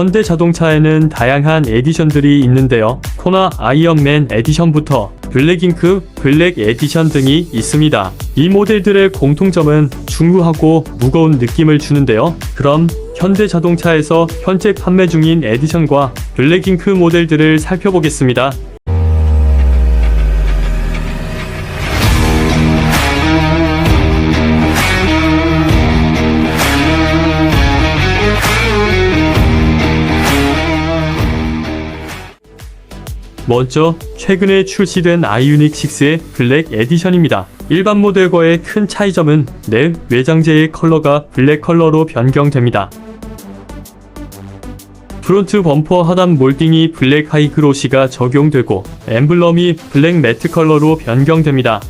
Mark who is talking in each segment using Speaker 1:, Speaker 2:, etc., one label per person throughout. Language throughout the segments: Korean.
Speaker 1: 현대 자동차에는 다양한 에디션들이 있는데요. 코나 아이언맨 에디션부터 블랙잉크, 블랙 에디션 등이 있습니다. 이 모델들의 공통점은 중후하고 무거운 느낌을 주는데요. 그럼 현대 자동차에서 현재 판매 중인 에디션과 블랙잉크 모델들을 살펴보겠습니다. 먼저 최근에 출시된 아이유닉 6의 블랙 에디션입니다. 일반 모델과의 큰 차이점은 내 외장재의 컬러가 블랙 컬러로 변경됩니다. 프론트 범퍼 하단 몰딩이 블랙 하이그로시가 적용되고 엠블럼이 블랙 매트 컬러로 변경됩니다.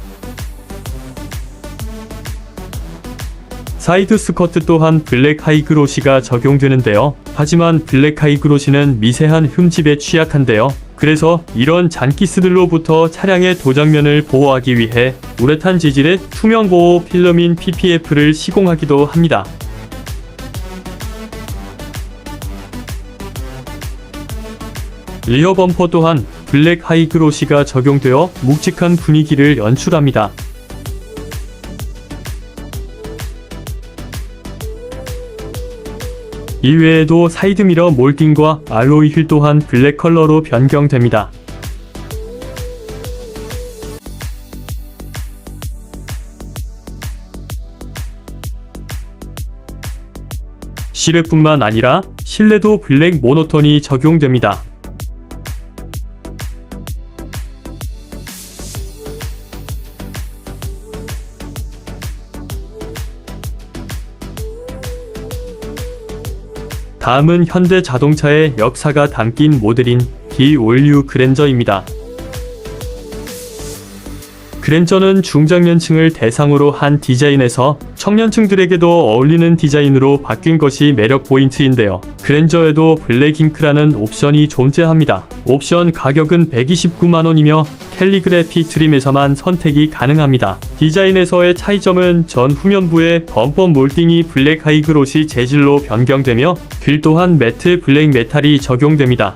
Speaker 1: 사이드 스커트 또한 블랙 하이그로시가 적용되는데요. 하지만 블랙 하이그로시는 미세한 흠집에 취약한데요. 그래서 이런 잔기스들로부터 차량의 도장면을 보호하기 위해 우레탄 재질의 투명 보호 필름인 PPF를 시공하기도 합니다. 리어 범퍼 또한 블랙 하이그로시가 적용되어 묵직한 분위기를 연출합니다. 이외에도 사이드미러 몰딩과 알로이 휠 또한 블랙 컬러로 변경됩니다. 실외뿐만 아니라 실내도 블랙 모노톤이 적용됩니다. 다음은 현대 자동차의 역사가 담긴 모델인 D-올류 그랜저입니다. 그랜저는 중장년층을 대상으로 한 디자인에서 청년층들에게도 어울리는 디자인으로 바뀐 것이 매력 포인트인데요. 그랜저에도 블랙 잉크라는 옵션이 존재합니다. 옵션 가격은 129만원이며 캘리그래피 트림에서만 선택이 가능합니다. 디자인에서의 차이점은 전 후면부의 범퍼 몰딩이 블랙 하이그로시 재질로 변경되며 휠 또한 매트 블랙 메탈이 적용됩니다.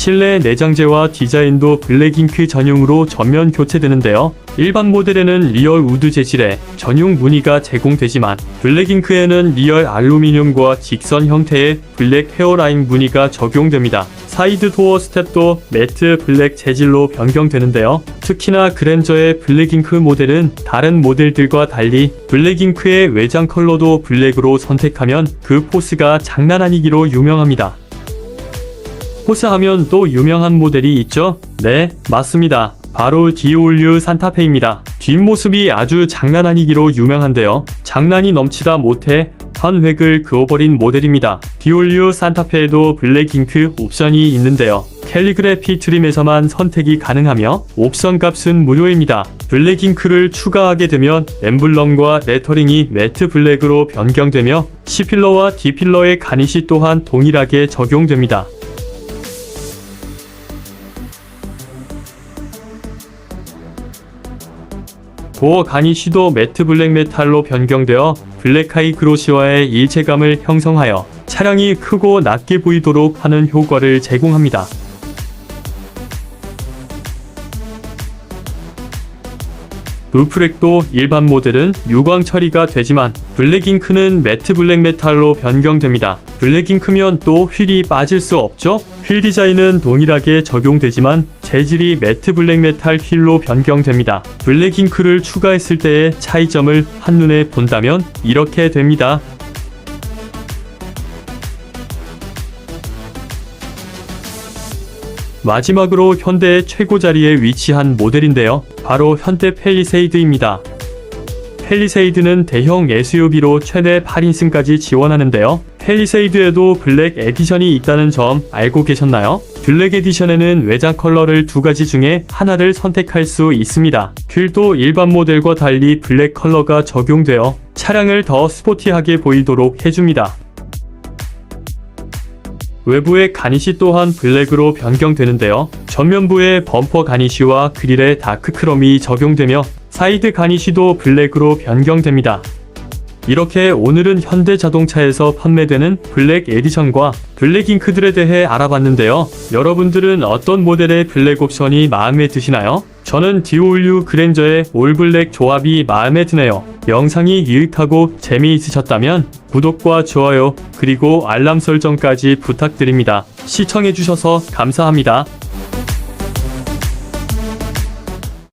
Speaker 1: 실내 내장재와 디자인도 블랙잉크 전용으로 전면 교체되는데요. 일반 모델에는 리얼 우드 재질의 전용 무늬가 제공되지만 블랙잉크에는 리얼 알루미늄과 직선 형태의 블랙 헤어라인 무늬가 적용됩니다. 사이드 도어 스텝도 매트 블랙 재질로 변경되는데요. 특히나 그랜저의 블랙잉크 모델은 다른 모델들과 달리 블랙잉크의 외장 컬러도 블랙으로 선택하면 그 포스가 장난 아니기로 유명합니다. 포스 하면 또 유명한 모델이 있죠? 네, 맞습니다. 바로 디올류 산타페입니다. 뒷모습이 아주 장난 아니기로 유명한데요. 장난이 넘치다 못해 한 획을 그어버린 모델입니다. 디올류 산타페에도 블랙 잉크 옵션이 있는데요. 캘리그래피 트림에서만 선택이 가능하며 옵션 값은 무료입니다. 블랙 잉크를 추가하게 되면 엠블럼과 레터링이 매트 블랙으로 변경되며 C필러와 D필러의 가니시 또한 동일하게 적용됩니다. 도어 가니쉬도 매트 블랙 메탈로 변경되어 블랙하이 그로시와의 일체감을 형성하여 차량이 크고 낮게 보이도록 하는 효과를 제공합니다. 루프렉도 일반 모델은 유광 처리가 되지만 블랙잉크는 매트 블랙 메탈로 변경됩니다. 블랙잉크면 또 휠이 빠질 수 없죠? 휠 디자인은 동일하게 적용되지만 재질이 매트 블랙 메탈 휠로 변경됩니다. 블랙잉크를 추가했을 때의 차이점을 한눈에 본다면 이렇게 됩니다. 마지막으로 현대의 최고 자리에 위치한 모델인데요. 바로 현대 펠리세이드입니다. 펠리세이드는 대형 SUV로 최대 8인승까지 지원하는데요. 펠리세이드에도 블랙 에디션이 있다는 점 알고 계셨나요? 블랙 에디션에는 외장 컬러를 두 가지 중에 하나를 선택할 수 있습니다. 휠도 일반 모델과 달리 블랙 컬러가 적용되어 차량을 더 스포티하게 보이도록 해줍니다. 외부의 가니시 또한 블랙으로 변경되는데요. 전면부의 범퍼 가니시와 그릴에 다크크롬이 적용되며 사이드 가니시도 블랙으로 변경됩니다. 이렇게 오늘은 현대자동차에서 판매되는 블랙 에디션과 블랙 잉크들에 대해 알아봤는데요. 여러분들은 어떤 모델의 블랙 옵션이 마음에 드시나요? 저는 디올류 그랜저의 올블랙 조합이 마음에 드네요. 영상이 유익하고 재미있으셨다면 구독과 좋아요 그리고 알람 설정까지 부탁드립니다. 시청해주셔서 감사합니다.